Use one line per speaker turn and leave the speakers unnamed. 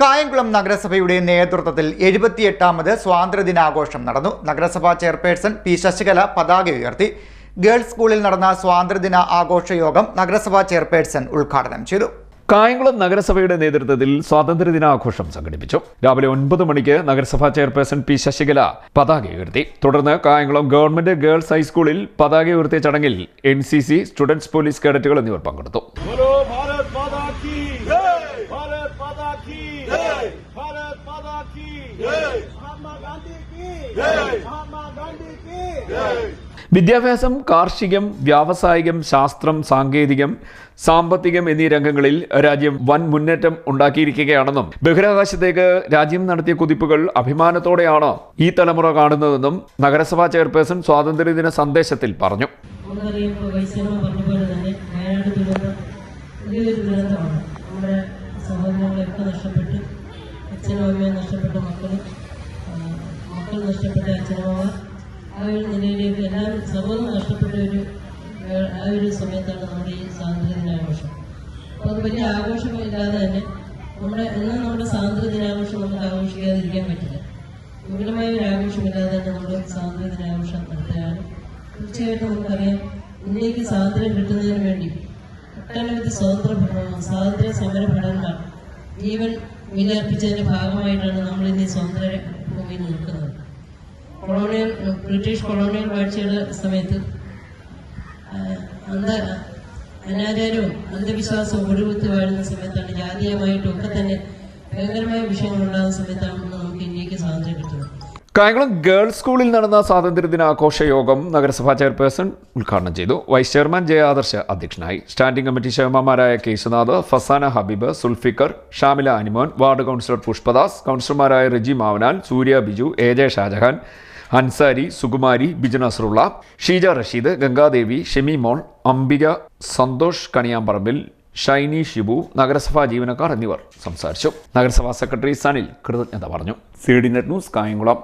കായംകുളം നഗരസഭയുടെ നേതൃത്വത്തിൽ എഴുപത്തിയെട്ടാമത് സ്വാതന്ത്ര്യദിനാഘോഷം നടന്നു. നഗരസഭാ ചെയർപേഴ്സൺ പി ശശികല പതാക ഉയർത്തി. ഗേൾസ് സ്കൂളിൽ നടന്ന സ്വാതന്ത്ര്യദിന ആഘോഷ യോഗം നഗരസഭാ ചെയർപേഴ്സൺ ഉദ്ഘാടനം ചെയ്തു.
കായംകുളം നഗരസഭയുടെ നേതൃത്വത്തിൽ സ്വാതന്ത്ര്യദിനാഘോഷം സംഘടിപ്പിച്ചു. രാവിലെ ഒൻപത് മണിക്ക് നഗരസഭാ ചെയർപേഴ്സൺ പി ശശികല പതാക ഉയർത്തി. തുടർന്ന് കായംകുളം ഗവൺമെന്റ് ഗേൾസ് ഹൈസ്കൂളിൽ പതാക ഉയർത്തിയ ചടങ്ങിൽ N C C students police കേഡറ്റുകൾ എന്നിവർ പങ്കെടുത്തു.
भारत माता की जय महात्मा गांधी की जय महात्मा गांधी की जय
വിദ്യാഭ്യാസം കാർഷികം വ്യാവസായികം ശാസ്ത്രം സാങ്കേതികം സാമ്പത്തികം എന്നീ രംഗങ്ങളിൽ രാജ്യം വൻ മുന്നേറ്റം ഉണ്ടാക്കിയിരിക്കുകയാണെന്നും ബഹിരാകാശത്തേക്ക് രാജ്യം നടത്തിയ കുതിപ്പുകൾ അഭിമാനത്തോടെയാണ് ഈ തലമുറ കാണുന്നതെന്നും നഗരസഭാ ചെയർപേഴ്സൺ സ്വാതന്ത്ര്യദിന സന്ദേശത്തിൽ പറഞ്ഞു
നമുക്കറിയാം ഇപ്പോൾ വൈശ്യമ്മ പറഞ്ഞ പോലെ തന്നെ വയനാട് ദുരന്തം വലിയൊരു ദുരന്തമാണ് നമ്മുടെ സഹോദരങ്ങളെയൊക്കെ നഷ്ടപ്പെട്ട് അച്ഛനും നഷ്ടപ്പെട്ട മക്കൾ മക്കൾ നഷ്ടപ്പെട്ട അച്ഛനമ്മമാർ ആ ഒരു നിലയിലേക്ക് എല്ലാവരും സമൂഹം നഷ്ടപ്പെട്ട ഒരു ആ ഒരു സമയത്താണ് നമ്മുടെ ഈ സ്വാതന്ത്ര്യ ദിനാഘോഷം. അപ്പോൾ അത് വലിയ ആഘോഷമില്ലാതെ തന്നെ നമ്മുടെ എന്നും നമ്മുടെ സ്വാതന്ത്ര്യ ദിനാഘോഷം നമുക്ക് ആഘോഷിക്കാതിരിക്കാൻ പറ്റില്ല. വിപുലമായ ഒരു ആഘോഷമില്ലാതെ തന്നെ നമ്മൾ സ്വാതന്ത്ര്യ ദിനാഘോഷം നടത്തുകയാണ്. തീർച്ചയായിട്ടും നമുക്കറിയാം ഇന്ത്യയ്ക്ക് സ്വാതന്ത്ര്യം കിട്ടുന്നതിന് വേണ്ടി ഒട്ടനവധി സ്വതന്ത്ര ഭ- സ്വാതന്ത്ര്യ സമര ഭടന്മാർ ജീവൻ വിലർപ്പിച്ചതിന്റെ ഭാഗമായിട്ടാണ് നമ്മൾ ഇന്ന് സ്വതന്ത്ര ഭൂമിയിൽ നിൽക്കുന്നത്. കൊളോണിയൽ ബ്രിട്ടീഷ് കൊളോണിയൽ വാഴ്ചയുടെ സമയത്ത് അന്ത അനാചാരവും അന്ധവിശ്വാസവും ഒഴിവുത്തി വാഴുന്ന സമയത്താണ് ജാതീയമായിട്ടും ഒക്കെ തന്നെ ഭയങ്കരമായ വിഷയങ്ങൾ ഉണ്ടാകുന്ന സമയത്താണ് നമുക്ക് ഇന്ത്യയ്ക്ക് സ്വാതന്ത്ര്യം കിട്ടുന്നത്.
കായംകുളം ഗേൾസ് സ്കൂളിൽ നടന്ന സ്വാതന്ത്ര്യദിനാഘോഷ യോഗം നഗരസഭാ ചെയർപേഴ്സൺ ഉദ്ഘാടനം ചെയ്തു. വൈസ് ചെയർമാൻ ജയ ആദർശ അധ്യക്ഷനായി. സ്റ്റാൻഡിംഗ് കമ്മിറ്റി ചെയർമാൻമാരായ കേശുനാഥ് ഫസാന ഹബീബ് സുൽഫിക്കർ ഷാമില അനിമോൻ വാർഡ് കൗൺസിലർ പുഷ്പദാസ് കൗൺസിലർമാരായ റിജി മാവനാൽ സൂര്യ ബിജു എ ജെ ഷാജഹാൻ അൻസാരി സുകുമാരി ബിജു നസറുള്ള ഷീജ റഷീദ് ഗംഗാദേവി ഷെമി മോൾ അംബിക സന്തോഷ് കണിയാമ്പറമ്പിൽ ഷൈനി ഷിബു നഗരസഭാ ജീവനക്കാർ എന്നിവർ സംസാരിച്ചു. നഗരസഭാ സെക്രട്ടറി സനിൽ കൃതജ്ഞത പറഞ്ഞു. C D net news Kayamkulam.